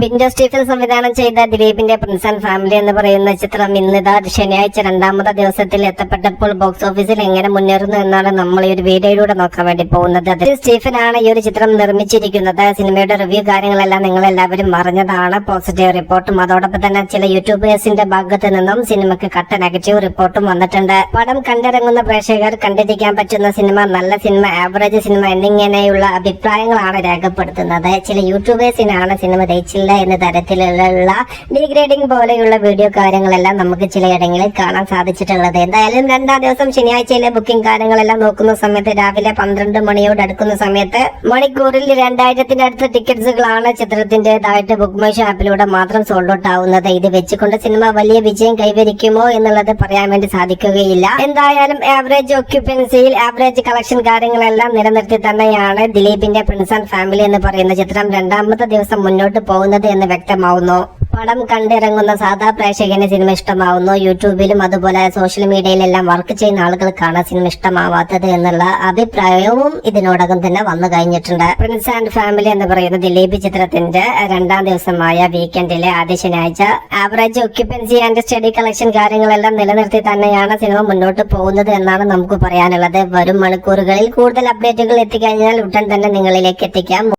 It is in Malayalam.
ബിൻഡോ സ്റ്റീഫൻ സംവിധാനം ചെയ്ത ദിലീപിന്റെ പ്രിൻസ് ആൻഡ് ഫാമിലി എന്ന് പറയുന്ന ചിത്രം ഇന്നിതാ ശനിയാഴ്ച രണ്ടാമത്തെ ദിവസത്തിൽ എത്തപ്പെട്ടപ്പോൾ ബോക്സ് ഓഫീസിൽ എങ്ങനെ മുന്നേറുന്നു എന്നാണ് നമ്മൾ ഈ ഒരു വീഡിയോയിലൂടെ നോക്കാൻ വേണ്ടി പോകുന്നത്. അതിൽ സ്റ്റീഫൻ ആണ് ഈ ഒരു ചിത്രം നിർമ്മിച്ചിരിക്കുന്നത്. സിനിമയുടെ റിവ്യൂ കാര്യങ്ങളെല്ലാം നിങ്ങൾ എല്ലാവരും അറിഞ്ഞതാണ്. പോസിറ്റീവ് റിപ്പോർട്ടും അതോടൊപ്പം തന്നെ ചില യൂട്യൂബേഴ്സിന്റെ ഭാഗത്ത് നിന്നും സിനിമയ്ക്ക് കട്ട നെഗറ്റീവ് റിപ്പോർട്ടും വന്നിട്ടുണ്ട്. പടം കണ്ടിറങ്ങുന്ന പ്രേക്ഷകർ കണ്ടിരിക്കാൻ പറ്റുന്ന സിനിമ നല്ല സിനിമ ആവറേജ് സിനിമ എന്നിങ്ങനെയുള്ള അഭിപ്രായങ്ങളാണ് രേഖപ്പെടുത്തുന്നത്. ചില യൂട്യൂബേഴ്സിനാണ് സിനിമ ദയിച്ചില്ല എന്ന തരത്തിലുള്ള ഡീഗ്രേഡിംഗ് പോലെയുള്ള വീഡിയോ കാര്യങ്ങളെല്ലാം നമുക്ക് ചിലയിടങ്ങളിൽ കാണാൻ സാധിച്ചിട്ടുള്ളത്. എന്തായാലും രണ്ടാം ദിവസം ശനിയാഴ്ചയിലെ ബുക്കിംഗ് കാര്യങ്ങളെല്ലാം നോക്കുന്ന സമയത്ത് രാവിലെ പന്ത്രണ്ട് മണിയോട് അടുക്കുന്ന സമയത്ത് മണിക്കൂറിൽ രണ്ടായിരത്തിന്റെ അടുത്ത ടിക്കറ്റ്സുകളാണ് ചിത്രത്തിന്റേതായിട്ട് ബുക്ക് മൈ ഷാപ്പിലൂടെ മാത്രം സോൾഡ് ഔട്ട് ആവുന്നത്. ഇത് വെച്ചുകൊണ്ട് സിനിമ വലിയ വിജയം കൈവരിക്കുമോ എന്നുള്ളത് പറയാൻ വേണ്ടി സാധിക്കുകയില്ല. എന്തായാലും ആവറേജ് ഒക്യുപ്പൻസിയിൽ ആവറേജ് കളക്ഷൻ കാര്യങ്ങളെല്ലാം നിലനിർത്തി തന്നെയാണ് ദിലീപിന്റെ പ്രിൻസ് ആൻഡ് ഫാമിലി എന്ന് പറയുന്ന ചിത്രം രണ്ടാമത്തെ ദിവസം മുന്നോട്ട് പോകുന്നത് എന്ന് വ്യക്തമാവുന്നു. പടം കണ്ടിറങ്ങുന്ന സാധാ പ്രേക്ഷകന് സിനിമ ഇഷ്ടമാവുന്നു. യൂട്യൂബിലും അതുപോലെ സോഷ്യൽ മീഡിയയിലെല്ലാം വർക്ക് ചെയ്യുന്ന ആളുകൾക്കാണ് സിനിമ ഇഷ്ടമാവാത്തത് എന്നുള്ള അഭിപ്രായവും ഇതിനോടകം തന്നെ വന്നു കഴിഞ്ഞിട്ടുണ്ട്. പ്രിൻസ് ആൻഡ് ഫാമിലി എന്ന് പറയുന്ന ദിലീപ് ചിത്രത്തിന്റെ രണ്ടാം ദിവസമായ വീക്കെൻഡിലെ ആദ്യ ശനിയാഴ്ച average occupancy and steady collection കാര്യങ്ങളെല്ലാം നിലനിർത്തി തന്നെയാണ് സിനിമ മുന്നോട്ട് പോകുന്നത് എന്നാണ് നമുക്ക് പറയാനുള്ളത്. വരും മണിക്കൂറുകളിൽ കൂടുതൽ അപ്ഡേറ്റുകൾ എത്തിക്കഴിഞ്ഞാൽ ഉടൻ തന്നെ നിങ്ങളിലേക്ക് എത്തിക്കാം.